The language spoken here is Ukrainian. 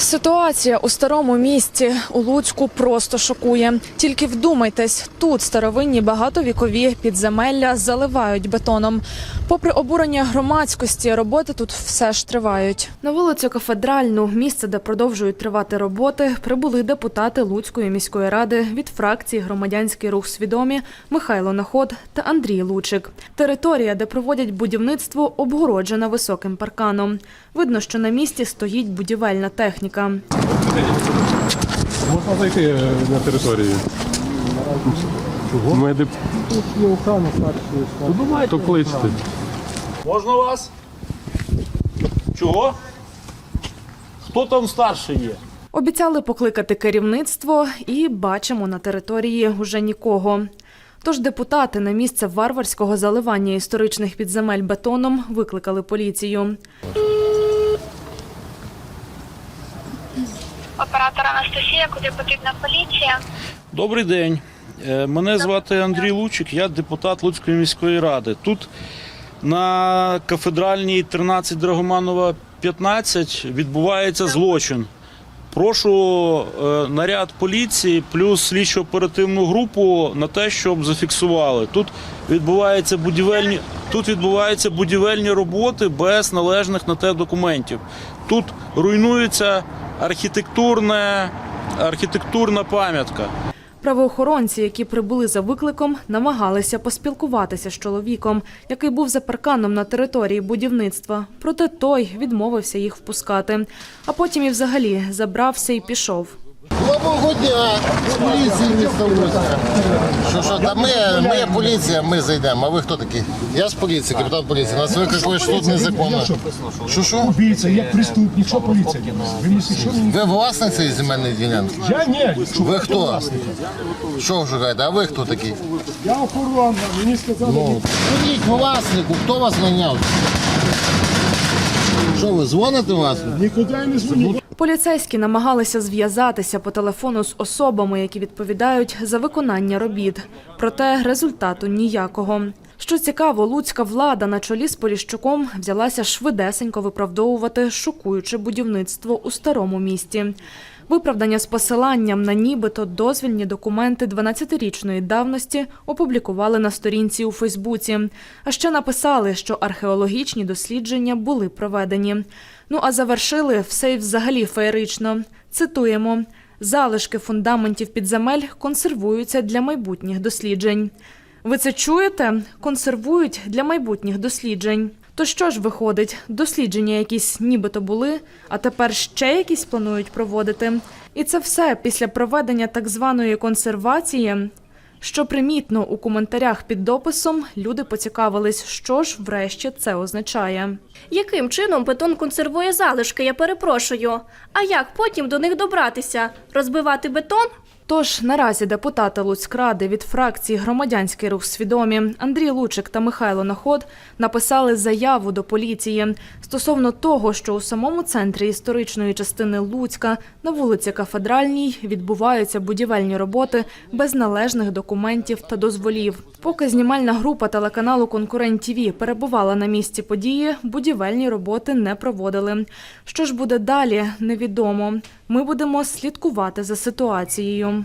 Ситуація у старому місті у Луцьку просто шокує. Тільки вдумайтесь, тут старовинні багатовікові підземелля заливають бетоном. Попри обурення громадськості, роботи тут все ж тривають. На вулицю Кафедральну, місце, де продовжують тривати роботи, прибули депутати Луцької міської ради від фракції Громадянський рух свідомі Михайло Наход та Андрій Лучик. Територія, де проводять будівництво, обгороджена високим парканом. Видно, що на місці стоїть будівельна техніка. Можна зайти е, на територію. Ми деп... Є охрана старшої. То кличте. Можна вас? Чого? Хто там старший є? Обіцяли покликати керівництво і бачимо на території уже нікого. Тож депутати на місце варварського заливання історичних підземель бетоном викликали поліцію. Оператор Анастасія, куди потрібна поліція? Добрий день. Е, Мене звати Андрій Лучик, я депутат Луцької міської ради. Тут на кафедральній 13 Драгоманова 15 відбувається злочин. Прошу е, наряд поліції плюс слідчо оперативну групу на те, щоб зафіксували. Тут відбуваються будівельні тут відбуваються будівельні роботи без належних на те документів. Тут руйнується архітектурне, архітектурна пам'ятка. Правоохоронці, які прибули за викликом, намагалися поспілкуватися з чоловіком, який був за парканом на території будівництва. Проте той відмовився їх впускати. А потім і взагалі забрався і пішов. Доброго дня, поліції міста Луцька. Що, що, та ми, ми поліція, ми зайдемо. А ви хто такі? Я з поліції, капітан поліції. Нас викликали, що тут незаконно. Що, що? Убійця, як преступник, що поліція? Ви мені що? Ви власник цієї земельної ділянки? Я ні. Ви хто? Що ви шукаєте? А ви хто такі? Я охорона, мені сказали. Ну, ходіть власнику, хто вас наняв? Що ви дзвоните вас? Нікуди я не дзвоню. Поліцейські намагалися зв'язатися по телефону з особами, які відповідають за виконання робіт. Проте результату ніякого. Що цікаво, луцька влада на чолі з Поліщуком взялася швидесенько виправдовувати шокуюче будівництво у старому місті. Виправдання з посиланням на нібито дозвільні документи 12-річної давності опублікували на сторінці у Фейсбуці. А ще написали, що археологічні дослідження були проведені. Ну а завершили все й взагалі феєрично. Цитуємо: залишки фундаментів підземель консервуються для майбутніх досліджень. Ви це чуєте? Консервують для майбутніх досліджень. То що ж виходить, дослідження якісь нібито були, а тепер ще якісь планують проводити. І це все після проведення так званої консервації. Що примітно у коментарях під дописом люди поцікавились, що ж врешті це означає. Яким чином бетон консервує залишки, я перепрошую. А як потім до них добратися? Розбивати бетон? Тож наразі депутати Луцькради від фракції Громадянський рух свідомі Андрій Лучик та Михайло Наход написали заяву до поліції стосовно того, що у самому центрі історичної частини Луцька на вулиці Кафедральній відбуваються будівельні роботи без належних документів та дозволів. Поки знімальна група телеканалу Конкурент ТІВІ перебувала на місці події, будівельні роботи не проводили. Що ж буде далі, невідомо. Ми будемо слідкувати за ситуацією.